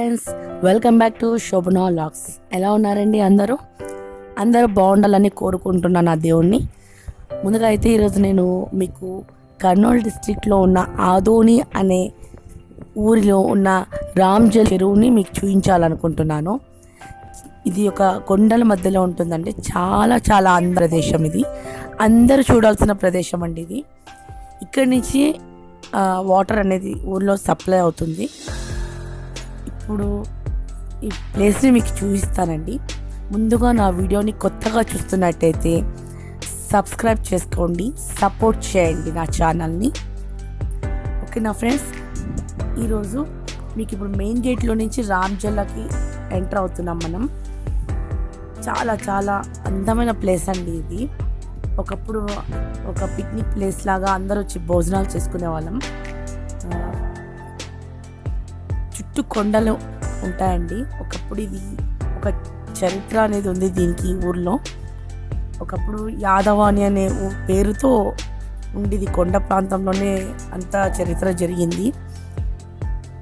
Friends welcome back to Shobhana lakhs ఎలా ఉన్నారండి అందరూ? అందరూ బాగుండాలని కోరుకుంటున్నాను నా దేవుణ్ణి. ముందుగా అయితే ఈరోజు నేను మీకు కర్నూలు డిస్ట్రిక్ట్లో ఉన్న ఆదోని అనే ఊరిలో ఉన్న రామ్జల్ చెరువుని మీకు చూపించాలనుకుంటున్నాను. ఇది ఒక కొండల మధ్యలో ఉంటుందండి. చాలా చాలా అంద ప్రదేశం ఇది. అందరూ చూడాల్సిన ప్రదేశం అండి ఇది. ఇక్కడి నుంచి వాటర్ అనేది ఊర్లో సప్లై అవుతుంది. ఇప్పుడు ఈ ప్లేస్ని మీకు చూపిస్తానండి. ముందుగా నా వీడియోని కొత్తగా చూస్తున్నట్టయితే సబ్స్క్రైబ్ చేసుకోండి సపోర్ట్ చేయండి నా ఛానల్ని ఓకే నా ఫ్రెండ్స్ ఈరోజు మీకు ఇప్పుడు మెయిన్ గేట్లో నుంచి రామ్జల్లకి ఎంటర్ అవుతున్నాం మనం. చాలా చాలా అందమైన ప్లేస్ అండి ఇది. ఒకప్పుడు ఒక పిక్నిక్ ప్లేస్ లాగా అందరూ వచ్చి భోజనాలు చేసుకునే వాళ్ళం. చుట్టూ కొండలు ఉంటాయండి. ఒకప్పుడు ఇది ఒక చరిత్ర అనేది ఉంది దీనికి ఈ ఊర్లో. ఒకప్పుడు యాదవాణి అనే పేరుతో ఉండేది కొండ ప్రాంతంలోనే అంత చరిత్ర జరిగింది.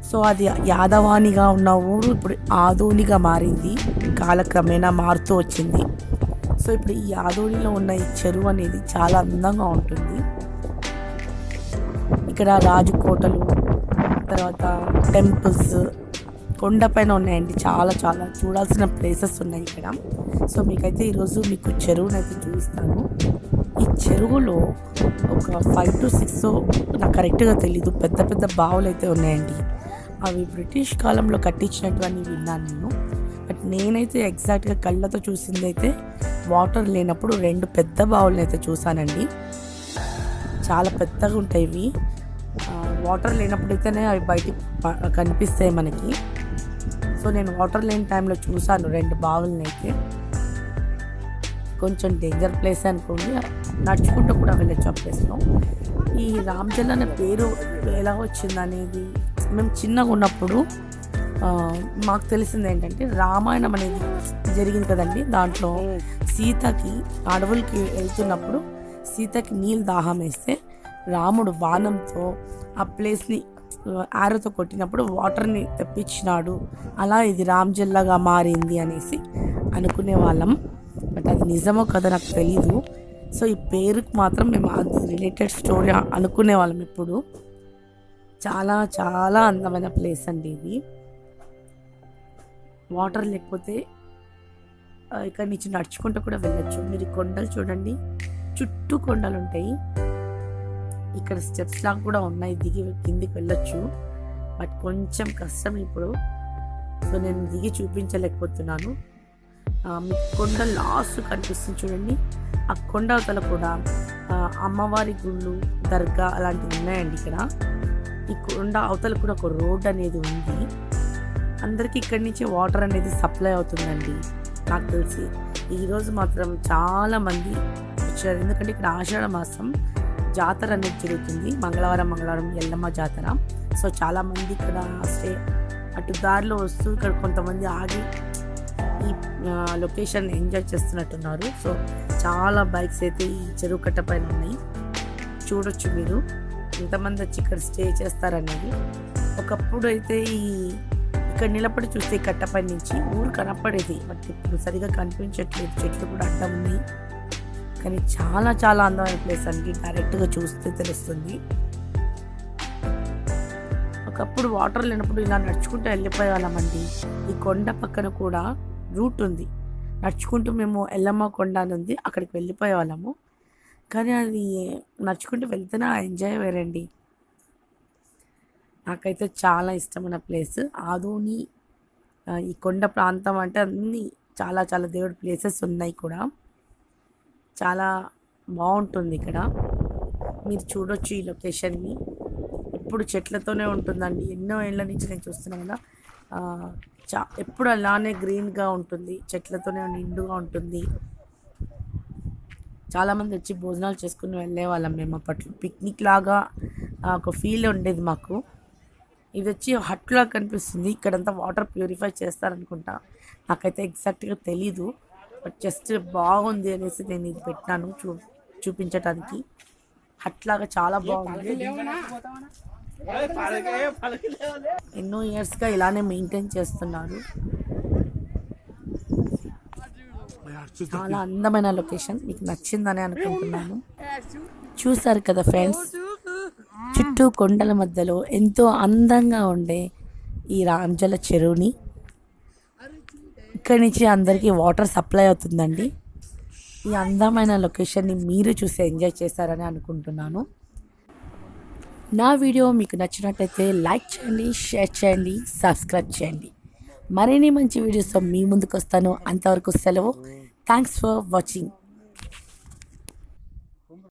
సో అది యాదవానిగా ఉన్న ఊరు ఇప్పుడు ఆదోనిగా మారింది. కాలక్రమేణా మారుతూ వచ్చింది. సో ఇప్పుడు ఈ ఆదోనిలో ఉన్న ఈ చెరువు అనేది చాలా అందంగా ఉంటుంది. ఇక్కడ రాజుకోటలు తర్వాత టెంపుల్స్ కొండపైన ఉన్నాయండి చాలా చాలా చూడాల్సిన ప్లేసెస్ ఉన్నాయి ఇక్కడ. సో మీకైతే ఈరోజు మీకు చెరువునైతే అయితే చూపిస్తాను. ఈ చెరువులో ఒక ఫైవ్ టు సిక్స్ నాకు కరెక్ట్గా తెలీదు పెద్ద పెద్ద బావులు అయితే ఉన్నాయండి. అవి బ్రిటిష్ కాలంలో కట్టించినటువంటి విన్నాను నేను. బట్ నేనైతే ఎగ్జాక్ట్గా కళ్ళతో చూసింది అయితే వాటర్ లేనప్పుడు రెండు పెద్ద బావులను అయితే చూసానండి చాలా పెద్దగా ఉంటాయి ఇవి. వాటర్ లేనప్పుడు అయితేనే అవి బయటికి ప- కనిపిస్తాయి మనకి. సో నేను వాటర్ లేని టైంలో చూసాను రెండు బావులని అయితే. కొంచెం డేంజర్ ప్లేస్ అనుకోండి. నడుచుకుంటూ కూడా వెళ్ళొచ్చు ఆ ప్లేస్లో ఈ రామ్జల్ అనే పేరు ఎలా వచ్చింది అనేది మేము చిన్నగా ఉన్నప్పుడు మాకు తెలిసింది ఏంటంటే రామాయణం అనేది జరిగింది కదండి. దాంట్లో సీతకి అడవులకి వెళ్తున్నప్పుడు సీతకి నీళ్ళు దాహం వేస్తే రాముడు బాణంతో ఆ ప్లేస్ని ఆరతో కొట్టినప్పుడు వాటర్ని తెప్పించినాడు. అలా ఇది రామ్జల్లాగా మారింది అనేసి అనుకునే వాళ్ళం బట్ అది నిజమో కదా నాకు తెలీదు. సో ఈ పేరుకు మాత్రం మేము అది రిలేటెడ్ స్టోరీ అనుకునే వాళ్ళం ఇప్పుడు చాలా చాలా అందమైన ప్లేస్ అండి ఇది. వాటర్ లేకపోతే ఇక్కడ ఇక్కడి నుంచి నడుచుకుంటూ కూడా వెళ్ళచ్చు. మీరు కొండలు చూడండి. చుట్టూ కొండలు ఉంటాయి ఇక్కడ స్టెప్స్ లాగా కూడా ఉన్నాయి. దిగి కిందికి వెళ్ళొచ్చు. బట్ కొంచెం కష్టం ఇప్పుడు. సో నేను దిగి చూపించలేకపోతున్నాను. మీకు కొండ లాస్ట్ కనిపిస్తుంది చూడండి. ఆ కొండ అవతల కూడా అమ్మవారి గుళ్ళు దర్గా అలాంటివి ఉన్నాయండి ఇక్కడ. ఈ కొండ అవతల కూడా ఒక రోడ్ అనేది ఉంది. అందరికీ ఇక్కడి నుంచి వాటర్ అనేది సప్లై అవుతుందండి. నాకు తెలిసి. ఈరోజు మాత్రం చాలామంది వచ్చారు. ఎందుకంటే ఇక్కడ ఆషాఢ మాసం. జాతర అనేది జరుగుతుంది. మంగళవారం మంగళవారం ఎల్లమ్మ జాతర. సో చాలా మంది ఇక్కడ స్టే అటు దారిలో వస్తూ ఇక్కడ కొంతమంది ఆగి ఈ లొకేషన్ ఎంజాయ్ చేస్తున్నట్టున్నారు. సో చాలా బైక్స్ అయితే ఈ చెరువు కట్ట పైన ఉన్నాయి. చూడొచ్చు మీరు. ఎంతమంది వచ్చి ఇక్కడ స్టే చేస్తారనేది. ఒకప్పుడు అయితే ఈ ఇక్కడ నిలబడి చూస్తే కట్టపై నుంచి ఊరు కనపడేది. బట్ ఇప్పుడు సరిగా కనిపించట్లేదు. చెట్లు కూడా అడ్డం ఉన్నాయి. కానీ చాలా చాలా అందమైన ప్లేస్ అండి. డైరెక్ట్గా చూస్తే తెలుస్తుంది. ఒకప్పుడు వాటర్ లేనప్పుడు ఇలా నడుచుకుంటూ వెళ్ళిపోయే వాళ్ళమండి ఈ కొండ పక్కన కూడా రూట్ ఉంది. నడుచుకుంటూ మేము ఎల్లమ్మ కొండ అని ఉంది. అక్కడికి వెళ్ళిపోయే వాళ్ళము కానీ అది నడుచుకుంటూ వెళ్తేనే ఆ ఎంజాయ్ వేరండి. నాకైతే చాలా ఇష్టమైన ప్లేస్ ఆదోని ఈ కొండ ప్రాంతం అంటే అన్ని చాలా చాలా దేవుడి ప్లేసెస్ ఉన్నాయి కూడా. చాలా బాగుంటుంది ఇక్కడ. మీరు చూడొచ్చు ఈ లొకేషన్ని. ఎప్పుడు చెట్లతోనే ఉంటుందండి. ఎన్నో ఏళ్ళ నుంచి నేను చూస్తున్నాను కదా. చా ఎప్పుడు అలానే గ్రీన్గా ఉంటుంది. చెట్లతోనే నిండుగా ఉంటుంది. చాలామంది వచ్చి భోజనాలు చేసుకుని వెళ్ళే వాళ్ళం మేము అప్పట్లో. పిక్నిక్ లాగా ఒక ఫీల్ ఉండేది మాకు. ఇది వచ్చి హట్లా కనిపిస్తుంది. ఇక్కడంతా వాటర్ ప్యూరిఫై చేస్తారనుకుంటా. నాకైతే ఎగ్జాక్ట్గా తెలీదు. బట్ జస్ట్ బాగుంది అనేసి నేను ఇది పెట్టినాను చూ చూపించడానికి హట్ లాగా చాలా బాగుంది. ఎన్నో ఇయర్స్గా ఇలానే మెయింటైన్ చేస్తున్నారు. చాలా అందమైన లొకేషన్. మీకు నచ్చిందని అనుకుంటున్నాను. చూసారు కదా ఫ్రెండ్స్? చుట్టూ కొండల మధ్యలో ఎంతో అందంగా ఉండే ఈ రాంజల చెరువుని. ఇక్కడి నుంచి అందరికీ వాటర్ సప్లై అవుతుందండి. ఈ అందమైన లొకేషన్ని మీరు చూసి ఎంజాయ్ చేశారని అనుకుంటున్నాను. నా వీడియో మీకు నచ్చినట్టయితే లైక్ చేయండి షేర్ చేయండి సబ్స్క్రైబ్ చేయండి. మరిన్ని మంచి వీడియోస్తో మీ ముందుకు వస్తాను అంతవరకు సెలవు. Thanks for watching.